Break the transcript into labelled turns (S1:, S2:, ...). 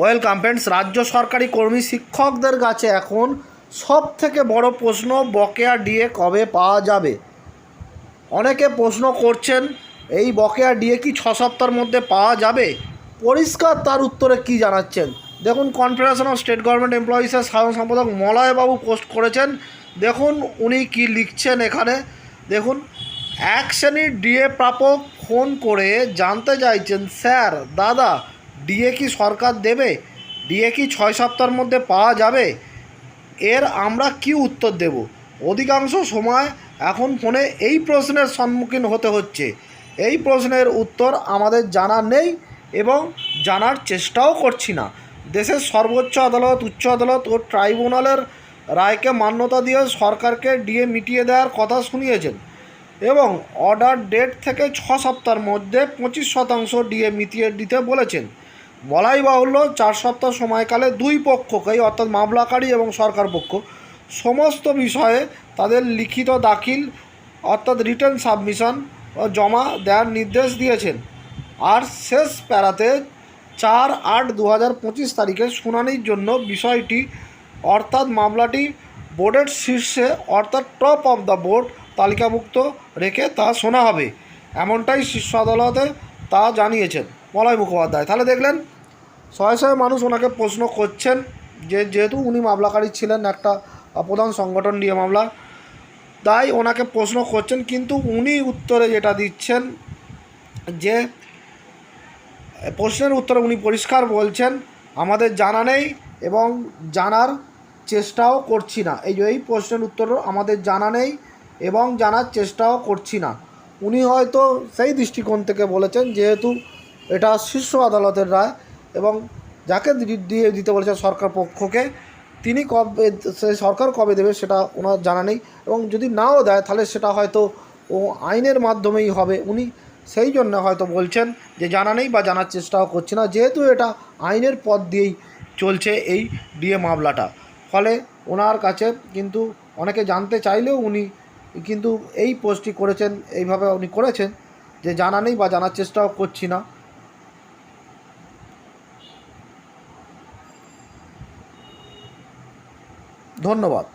S1: Welcome friends রাজ্য সরকারি কর্মী শিক্ষকদের কাছে এখন সব থেকে বড় প্রশ্ন, বকেয়া ডিএ কবে পাওয়া যাবে? অনেকে প্রশ্ন করছেন, এই বকেয়া ডিএ কি ছ সপ্তাহের মধ্যে পাওয়া যাবে? পরিষ্কার তার উত্তরে কি জানাচ্ছেন? দেখুন কনফেডারেশন অফ স্টেট গভর্নমেন্ট এমপ্লয়িসের সাধারণ সম্পাদক মলয়বাবু পোস্ট করেছেন। দেখুন, উনি কি লিখছেন এখানে। দেখুন, এক শ্রেণির ডিএ প্রাপক ফোন করে জানতে চাইছেন, স্যার, দাদা ডিএ কি সরকার দেবে? ডিএ কি ছয় সপ্তাহের মধ্যে পাওয়া যাবে? এর আমরা কি উত্তর দেব? অধিকাংশ সময় এখন ফোনে এই প্রশ্নের সম্মুখীন হতে হচ্ছে। এই প্রশ্নের উত্তর আমাদের জানা নেই এবং জানার চেষ্টাও করছি না। দেশের সর্বোচ্চ আদালত, উচ্চ আদালত ও ট্রাইব্যুনালের রায়কে মান্যতা দিয়ে সরকারকে ডিএ মিটিয়ে দেওয়ার কথা শুনিয়েছেন এবং অর্ডার ডেট থেকে ছ সপ্তাহের মধ্যে পঁচিশ শতাংশ ডিএ মিটিয়ে দিতে বলেছেন। বলাই বাহুল্য, চার সপ্তাহ সময়কালে দুই পক্ষকেই, অর্থাৎ মামলাকারী এবং সরকার পক্ষ, সমস্ত বিষয়ে তাদের লিখিত দাখিল, অর্থাৎ রিটার্ন সাবমিশন জমা দেওয়ার নির্দেশ দিয়েছেন। আর শেষ প্যারাতে চার আট দু হাজার পঁচিশ তারিখে শুনানির জন্য বিষয়টি, অর্থাৎ মামলাটি বোর্ডের শীর্ষে, অর্থাৎ টপ অফ দ্য বোর্ড তালিকাভুক্ত রেখে তা শোনা হবে। এমনটাই শীর্ষ আদালতে তা জানিয়েছেন মলয় মুখোপাধ্যায়। তাহলে দেখলেন শয়ে শয়ে মানুষ ওনাকে প্রশ্ন করছেন যে, যেহেতু উনি মামলাকারী ছিলেন একটা প্রধান সংগঠন নিয়ে মামলা, তাই ওনাকে প্রশ্ন করছেন, কিন্তু উনি উত্তরে যেটা দিচ্ছেন যে, প্রশ্নের উত্তরে উনি পরিষ্কার বলছেন, আমাদের জানা নেই এবং জানার চেষ্টাও করছি না। এই যে, এই প্রশ্নের উত্তর আমাদের জানা নেই এবং জানার চেষ্টাও করছি না। উনি হয়তো সেই দৃষ্টিকোণ থেকে বলেছেন, যেহেতু এটা শীর্ষ আদালতের রায় এবং যাকে দিয়ে দিতে বলেছে সরকার পক্ষকে, তিনি কবে, সে সরকার কবে দেবে সেটা ওনার জানা নেই এবং যদি নাও দেয় তাহলে সেটা হয়তো ও আইনের মাধ্যমেই হবে। উনি সেই জন্য হয়তো বলছেন যে জানা নেই বা জানার চেষ্টাও করছে না, যেহেতু এটা আইনের পথ দিয়েই চলছে এই ডিএ মামলাটা। ফলে ওনার কাছে কিন্তু অনেকে জানতে চাইলেও উনি কিন্তু এই পোস্টটি করেছেন, এইভাবে উনি করেছেন যে জানা নেই বা জানার চেষ্টাও করছি না। ধন্যবাদ।